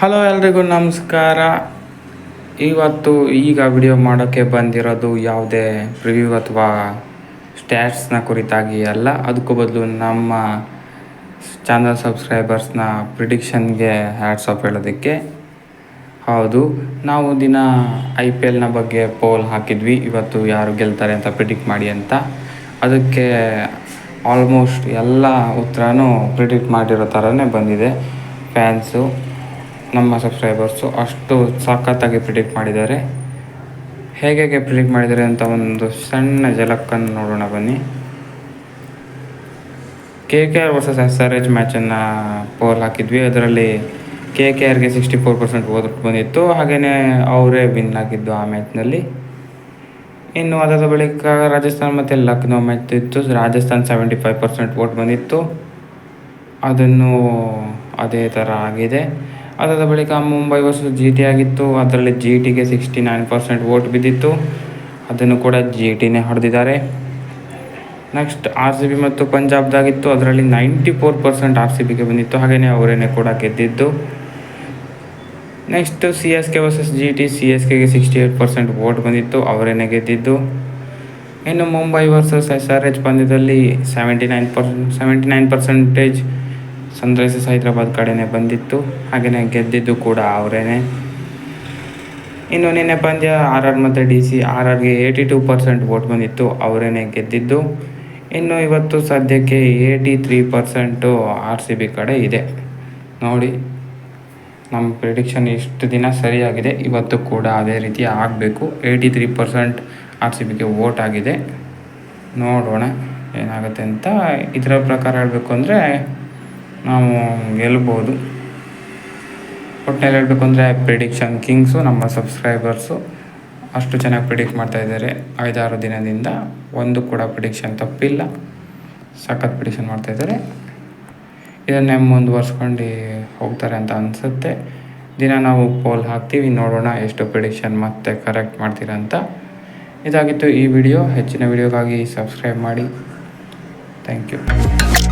Hello ಎಲ್ರಿಗೂ ನಮಸ್ಕಾರ. ಇವತ್ತು ಈಗ ವಿಡಿಯೋ ಮಾಡೋಕ್ಕೆ ಬಂದಿರೋದು ಯಾವುದೇ ರಿವ್ಯೂ ಅಥವಾ ಸ್ಟ್ಯಾಟ್ಸ್ನ ಕುರಿತಾಗಿ ಅಲ್ಲ. ಅದಕ್ಕೂ ಬದಲು ನಮ್ಮ ಚಾನಲ್ ಸಬ್ಸ್ಕ್ರೈಬರ್ಸ್ನ ಪ್ರಿಡಿಕ್ಷನ್ಗೆ ಹ್ಯಾಟ್ಸ್ ಆಫ್ ಹೇಳೋದಕ್ಕೆ. ಹೌದು, ನಾವು ದಿನ ಐ ಪಿ ಎಲ್ನ ಬಗ್ಗೆ ಪೋಲ್ ಹಾಕಿದ್ವಿ. ಇವತ್ತು ಯಾರು ಗೆಲ್ತಾರೆ ಅಂತ ಪ್ರಿಡಿಕ್ಟ್ ಮಾಡಿ ಅಂತ. ಅದಕ್ಕೆ ಆಲ್ಮೋಸ್ಟ್ ಎಲ್ಲ ಉತ್ತರನೂ ಪ್ರಿಡಿಕ್ಟ್ ಮಾಡಿರೋ ಥರನೇ ಬಂದಿದೆ. ಫ್ಯಾನ್ಸು ನಮ್ಮ ಸಬ್ಸ್ಕ್ರೈಬರ್ಸು ಅಷ್ಟು ಸಖತ್ತಾಗಿ ಪ್ರಿಡಿಕ್ಟ್ ಮಾಡಿದ್ದಾರೆ. ಹೇಗೆ ಹೇಗೆ ಪ್ರಿಡಿಕ್ಟ್ ಮಾಡಿದ್ದಾರೆ ಅಂತ ಒಂದು ಸಣ್ಣ ಜಲಕ್ಕನ್ನು ನೋಡೋಣ ಬನ್ನಿ. K K R versus S R H ಮ್ಯಾಚನ್ನು poll ಹಾಕಿದ್ವಿ. ಅದರಲ್ಲಿ ಕೆ ಕೆ ಆರ್ಗೆ ಸಿಕ್ಸ್ಟಿ ಫೋರ್ ಪರ್ಸೆಂಟ್ ಓದ್ ಬಂದಿತ್ತು. ಹಾಗೆಯೇ ಅವರೇ ವಿನ್ ಆಗಿದ್ದು ಆ ಮ್ಯಾಚ್ನಲ್ಲಿ ಇನ್ನು ಅದಾದ ಬಳಿಕ ರಾಜಸ್ಥಾನ್ ಮತ್ತು ಲಕ್ನೋ ಮ್ಯಾಚ್ ಇತ್ತು. Rajasthan seventy five percent vote ಬಂದಿತ್ತು. ಅದನ್ನು ಅದೇ ಥರ ಆಗಿದೆ. ಅದಾದ ಬಳಿಕ ಮುಂಬೈ ವರ್ಸಸ್ ಜಿ ಟಿ ಆಗಿತ್ತು. ಅದರಲ್ಲಿ ಜಿ ಟಿಗೆ ಸಿಕ್ಸ್ಟಿ ನೈನ್ ಪರ್ಸೆಂಟ್ ವೋಟ್ ಬಿದ್ದಿತ್ತು. ಅದನ್ನು ಕೂಡ ಜಿ ಟಿನೇ ಹೊಡೆದಿದ್ದಾರೆ. ನೆಕ್ಸ್ಟ್ ಆರ್ ಸಿ ಬಿ ಮತ್ತು ಪಂಜಾಬ್ದಾಗಿತ್ತು. ಅದರಲ್ಲಿ ninety four percent R C ಬಿಗೆ ಬಂದಿತ್ತು. ಹಾಗೆಯೇ ಅವರೇನೆ ಕೂಡ ಗೆದ್ದಿದ್ದು. Next C S K versus G T C S ಕೆಗೆ sixty eight percent vote ಬಂದಿತ್ತು. ಅವರೇನೆ ಗೆದ್ದಿದ್ದು. ಇನ್ನು Mumbai versus S R H ಪಂದ್ಯದಲ್ಲಿ seventy nine percent seventy nine percentage sunrisers Hyderabad ಕಡೆನೇ ಬಂದಿತ್ತು. ಹಾಗೆಯೇ ಗೆದ್ದಿದ್ದು ಕೂಡ ಅವರೇನೆ. ಇನ್ನು ನಿನ್ನೆ ಪಂದ್ಯ ಆರ್ ಆರ್ ಮತ್ತು ಡಿ ಸಿ ಆರ್ ಆರ್ಗೆ ಏಯ್ಟಿ ಟೂ ಪರ್ಸೆಂಟ್ ವೋಟ್ ಬಂದಿತ್ತು, ಅವರೇನೆ ಗೆದ್ದಿದ್ದು. ಇನ್ನು ಇವತ್ತು ಸದ್ಯಕ್ಕೆ eighty three percent R C B ಕಡೆ ಇದೆ. ನೋಡಿ, ನಮ್ಮ ಪ್ರಿಡಿಕ್ಷನ್ ಇಷ್ಟು ದಿನ ಸರಿಯಾಗಿದೆ, ಇವತ್ತು ಕೂಡ ಅದೇ ರೀತಿ ಆಗಬೇಕು. Eighty three percent R C ಬಿಗೆ ವೋಟ್ ಆಗಿದೆ. ನೋಡೋಣ ಏನಾಗುತ್ತೆ ಅಂತ ಇದರ ಪ್ರಕಾರ ಹೇಳಬೇಕು ಅಂದರೆ ನಾವು ಗೆಲ್ಬೋದು. ಒಟ್ಟಿನಲ್ಲಿ ಹೇಳಬೇಕು ಅಂದರೆ ಪ್ರಿಡಿಕ್ಷನ್ ಕಿಂಗ್ಸು ನಮ್ಮ ಸಬ್ಸ್ಕ್ರೈಬರ್ಸು ಅಷ್ಟು ಚೆನ್ನಾಗಿ ಪ್ರಿಡಿಕ್ಟ್ ಮಾಡ್ತಾ ಇದ್ದಾರೆ. ಐದಾರು ದಿನದಿಂದ ಒಂದು ಕೂಡ ಪ್ರಿಡಿಕ್ಷನ್ ತಪ್ಪಿಲ್ಲ. ಸಖತ್ ಪ್ರಿಡಿಕ್ಷನ್ ಮಾಡ್ತಾ ಇದ್ದಾರೆ. ಇದನ್ನೇ ಮುಂದುವರ್ಸ್ಕೊಂಡು ಹೋಗ್ತಾರೆ ಅಂತ ಅನಿಸುತ್ತೆ. ದಿನ ನಾವು ಪೋಲ್ ಹಾಕ್ತೀವಿ, ನೋಡೋಣ ಎಷ್ಟು ಪ್ರಿಡಿಕ್ಷನ್ ಮತ್ತೆ ಕರೆಕ್ಟ್ ಮಾಡ್ತೀರ ಅಂತ. ಇದಾಗಿತ್ತು ಈ ವಿಡಿಯೋ ಹೆಚ್ಚಿನ ವಿಡಿಯೋಗಾಗಿ ಸಬ್ಸ್ಕ್ರೈಬ್ ಮಾಡಿ. Thank you